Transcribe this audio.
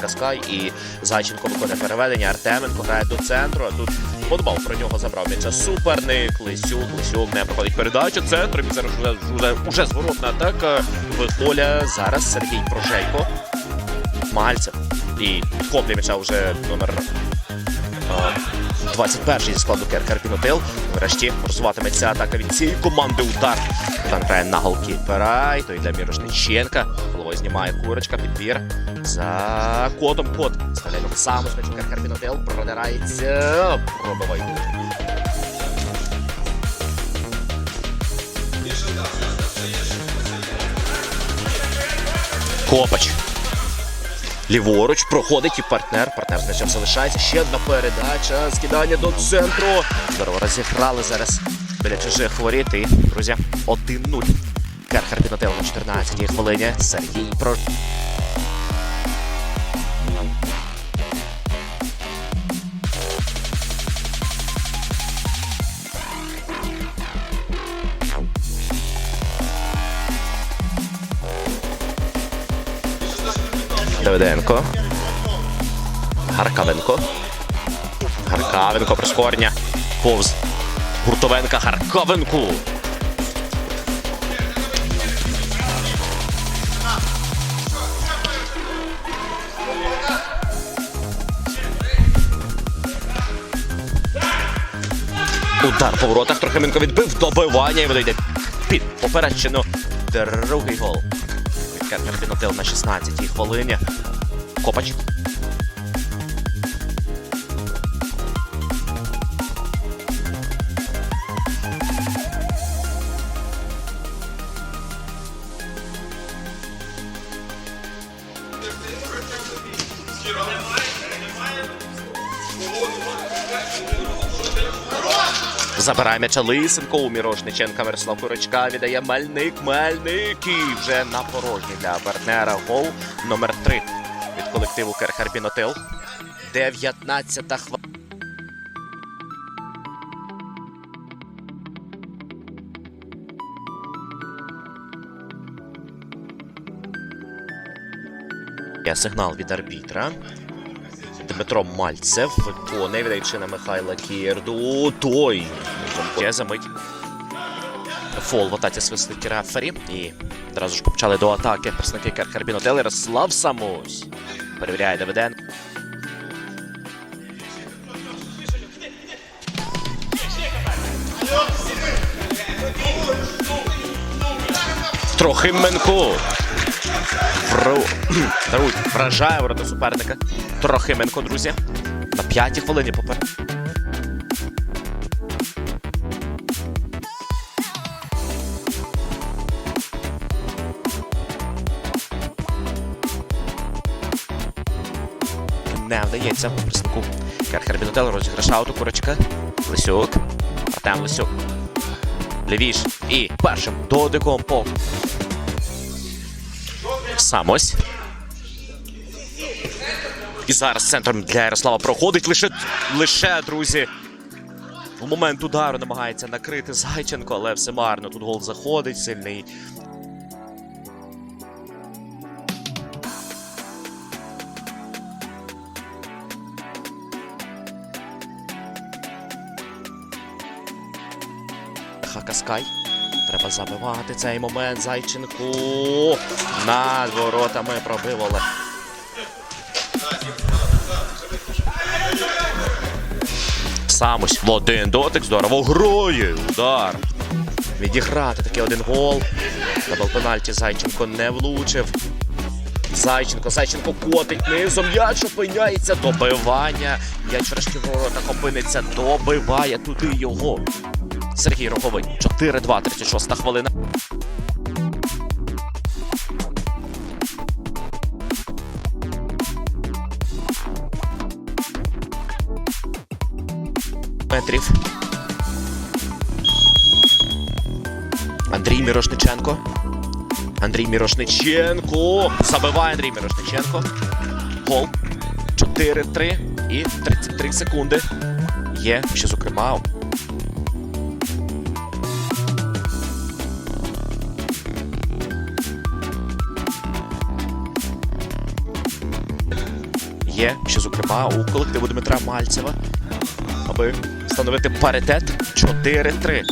Каскай і Зайченко виконує переведення. Артеменко грає до центру. А тут подбав про нього забрав м'яча суперник. Лисюк. Лисюк не проходить передачу. Центром і зараз уже, уже, уже зворотна атака. Вихоля зараз Сергій Прошейко. Мальцев. І підхоплює м'яча вже номер а, 21 зі складу Керкер Пінотил. Врешті розвиватиметься атака від цієї команди. Удар. Там грає на голкіпера. І то йде Мірошниченка. Головою знімає курочка. Підбір. За котом кот. Ставляє його сам з м'ячем Керкер Пінотил. Продирається. Пробиває. Копач. Ліворуч проходить і партнер. Партнер з м'ячем залишається. Ще одна передача. Скидання до центру. Здорово розіграли зараз біля чужих воріт. І, друзі, 1-0. Пінотел на 14-й хвилині. Сергій про. Давиденко. Гаркавенко. Гаркавенко прискорення. Повз Гуртовенка Гаркавенку. Удар по воротах. Трохименко відбив добивання і видає під попередчину. Другий гол. Керкер Пінотил на 16-й хвилині. Копач. Забирає м'яча Лисенко у Мірошниченка Мирослав Курочка віддає Мельник. Мельник і вже на порожній для партнера гол номер 3 від колективу Керхарбінотил. 19-та хвилина. Сигнал від арбітра. Дмитро Мальцев виконує, віддаючи Михайла Кірду. Той є за мить. Фол в атаці свистить рефері. І одразу ж почали до атаки представники Керхарбінотел. Ярослав Самусь. Перевіряє Давиден. Трохименко. Даруй, вражає ворота суперника. Трохименко, друзі. На п'ятій хвилині поперед. Не вдається представнику Керхербінотел розіграш ауту курочка. Лисюк. Артем Лисюк. Лівіш. І першим додиком по Самось. І зараз центром для Ярослава проходить лише, лише друзі. В момент удару намагається накрити Зайченко, але все марно. Тут гол заходить сильний. Хакаскай. Треба забивати цей момент. Зайченку. Над воротами пробивали. Самось в один дотик. Здорово грає. Удар. Відіграти такий один гол. Дабл пенальті Зайченко не влучив. Зайченко, Зайченко котить низом. М'яч опиняється. Добивання. М'яч врешті в воротах опиниться. Добиває туди його. Сергій Роговий. 4-2, 36 хвилина. Метрів. Андрій Мірошниченко. Андрій Мірошниченко. Забиває Андрій Мірошниченко. Гол. 4-3 і 33 секунди. Є, ще зокрема, є, ще зокрема у колективу Дмитра Мальцева, аби встановити паритет 4-3.